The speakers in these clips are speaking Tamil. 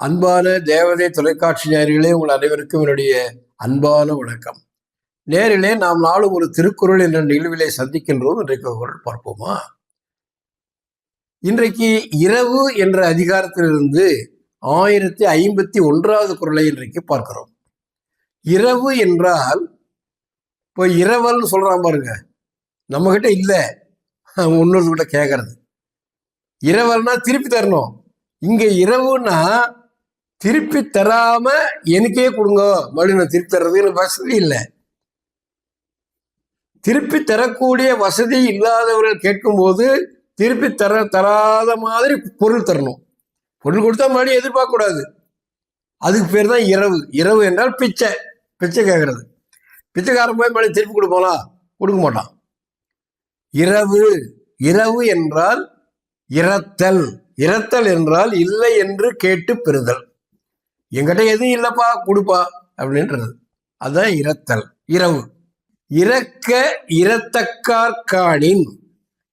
அன்பான தேவதை தொலைக்காட்சி நேயர்களே உங்கள் அனைவருக்கும் என்னுடைய அன்பான வணக்கம். நேரிலே நாம் நாளும் ஒரு திருக்குறள் என்ற நிகழ்விலே சந்திக்கின்றோம். இன்றைக்கு குரல் பார்ப்போமா? இன்றைக்கு இரவு என்ற அதிகாரத்திலிருந்து ஆயிரத்தி ஐம்பத்தி ஒன்றாவது குரலை இன்றைக்கு பார்க்கிறோம். இரவு என்றால் இப்போ இரவல்னு சொல்கிறான் பாருங்க. நம்மக்கிட்ட இல்லை. இன்னொருக்கிட்ட கேட்கறது இரவல்னா திருப்பி தரணும். இங்கே இரவுன்னா திருப்பி தராம எனக்கே கொடுங்க. மறுபடியும் நான் திருப்பி தர்றதுக்கு எனக்கு வசதி இல்லை. திருப்பி தரக்கூடிய வசதி இல்லாதவர்கள் கேட்கும்போது திருப்பி தர தராத மாதிரி பொருள் தரணும். பொருள் கொடுத்தா மறுபடியும் எதிர்பார்க்க கூடாது அதுக்கு பேர் தான் இரவு. இரவு என்றால் பிச்சை. பிச்சை கேட்கறது. பிச்சைக்காரன் போய் மறுபடியும் திருப்பி கொடுப்பானா? கொடுக்க மாட்டான். இரவு. இரவு என்றால் இரத்தல். இரத்தல் என்றால் இல்லை என்று கேட்டு பெறுதல். எங்கிட்ட எதுவும் இல்லைப்பா கொடுப்பா அப்படின்றது. அதுதான் இரத்தல் இரவு. இறக்க இரத்தக்கார்காணின்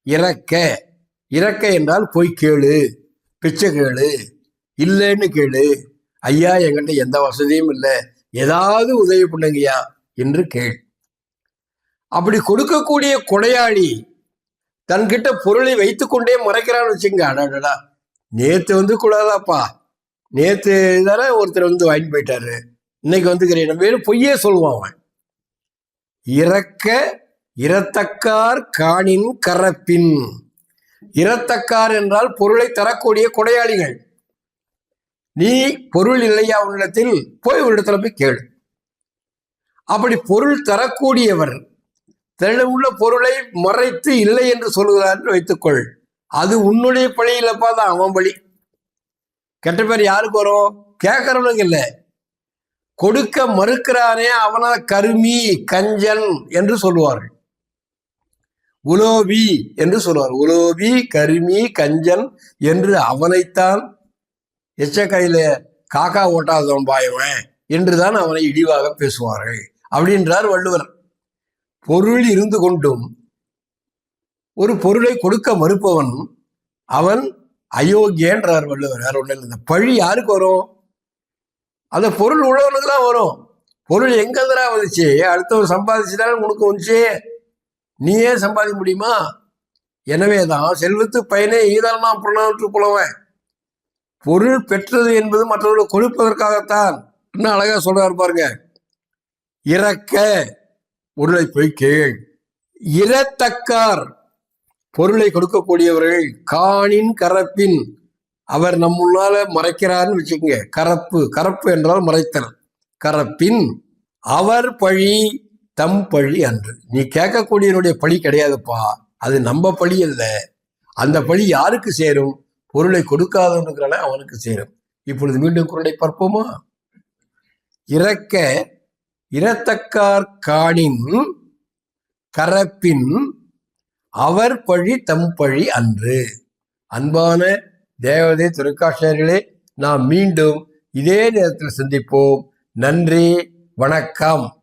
இறக்க இறக்க என்றால் போய் கேளு பிச்சை கேளு இல்லைன்னு கேளு. ஐயா எங்கிட்ட எந்த வசதியும் இல்லை. ஏதாவது உதவி பண்ணுங்கய்யா என்று கேள். அப்படி கொடுக்கக்கூடிய கொடையாளி தன்கிட்ட பொருளை வைத்துக்கொண்டே மறைக்கிறான்னு வச்சுங்க அடாடா நேற்று வந்து கூடாதாப்பா நேத்து தானே ஒருத்தர் வந்து வாங்கி போயிட்டாரு. இன்னைக்கு வந்துக்கிறேன் வேறு பொய்யே சொல்லுவான் அவன். இறக்க இரத்தக்கார் காணின் கரப்பின். இரத்தக்கார் என்றால் பொருளை தரக்கூடிய கொடையாளிகள். நீ பொருள் இல்லையா உன்னிடத்தில்? போய் ஒரு இடத்துல போய் கேளு. அப்படி பொருள் தரக்கூடியவர் தன்னிடம் உள்ள பொருளை மறைத்து இல்லை என்று சொல்கிறார் வைத்துக்கொள். அது உன்னுடைய பழி இல்லப்பா தான் அவன் பழி. கெட்ட பேர் யாருக்கு வரும்? கேட்கறவனுக்கு இல்லை. கொடுக்க மறுக்கிறானே அவன கருமி கஞ்சன் என்று சொல்லுவார்கள். உலோபி என்று சொல்லுவார். உலோபி கருமி கஞ்சன் என்று அவனைத்தான் எச்ச கையில காக்கா ஓட்டாதவன் பாயவன் என்றுதான் அவனை இழிவாக பேசுவார்கள். அப்படின்றார் வள்ளுவர். பொருள் இருந்து கொண்டும் ஒரு பொருளை கொடுக்க மறுப்பவன் அவன் அயோக்கியன்றார் வள்ளுவர். வேற ஒன்றும் இல்லை. இந்த பழி யாருக்கு வரும்? அந்த பொருள் உள்ளவனுக்கு தான் வரும். பொருள் எங்க வந்துச்சு? அடுத்தவன் சம்பாதிச்சுட்டாலும் உனக்கு வந்துச்சு? நீயே சம்பாதிக்க முடியுமா? எனவே தான் செல்வத்து பயனே ஈதலாம் புறநாற்று புலவன். பொருள் பெற்றது என்பது மற்றவர்களை கொடுப்பதற்காகத்தான் இன்னும் அழகா சொல்றாரு பாருங்க. இறக்க பொருளை போய் கேள் இறத்தக்கார் பொருளை கொடுக்கக்கூடியவர்கள் காணின் கரப்பின். அவர் நம்முள்ளால மறைக்கிறார்னு வச்சுக்கோங்க. கரப்பு கரப்பு என்றால் மறைத்தல். கரப்பின் அவர் பழி தம் பழி அன்று. நீ கேட்கக்கூடியனுடைய பழி கிடையாதுப்பா. அது நம்ம பழி அல்ல. அந்த பழி யாருக்கு சேரும்? பொருளை கொடுக்காதவனுங்கிறால அவனுக்கு சேரும். இப்பொழுது மீண்டும் குரலை பார்ப்போமா? இறக்க இரத்தக்கார் காணின் கரப்பின் அவர் பழி தம் பழி அன்று. அன்பான தேவதை தொலைக்காட்சியர்களே நாம் மீண்டும் இதே நேரத்தில் சந்திப்போம். நன்றி வணக்கம்.